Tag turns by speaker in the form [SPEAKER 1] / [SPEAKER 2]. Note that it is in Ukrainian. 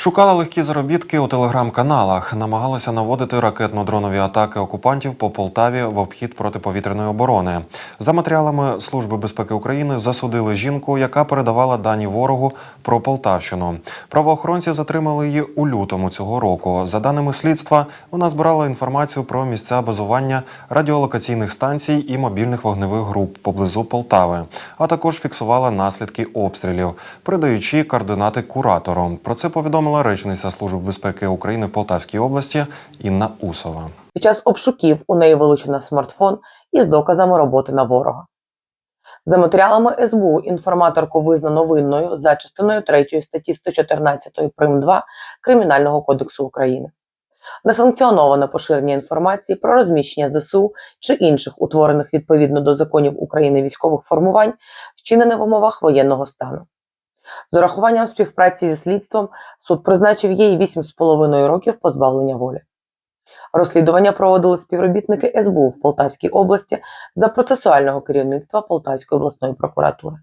[SPEAKER 1] Шукали легкі заробітки у телеграм-каналах, намагалися наводити ракетно-дронові атаки окупантів по Полтаві в обхід протиповітряної оборони. За матеріалами Служби безпеки України засудили жінку, яка передавала дані ворогу про Полтавщину. Правоохоронці затримали її у лютому цього року. За даними слідства, вона збирала інформацію про місця базування радіолокаційних станцій і мобільних вогневих груп поблизу Полтави, а також фіксувала наслідки обстрілів, передаючи координати куратору. Про це повідомила речниця Служби безпеки України в Полтавській області Інна Усова.
[SPEAKER 2] Під час обшуків у неї вилучено смартфон із доказами роботи на ворога. За матеріалами СБУ інформаторку визнано винною за частиною 3 статті 114 прим. 2 Кримінального кодексу України. Несанкціоноване поширення інформації про розміщення ЗСУ чи інших утворених відповідно до законів України військових формувань, вчинене в умовах воєнного стану. З урахуванням співпраці зі слідством суд призначив їй 8,5 років позбавлення волі. Розслідування проводили співробітники СБУ в Полтавській області за процесуального керівництва Полтавської обласної прокуратури.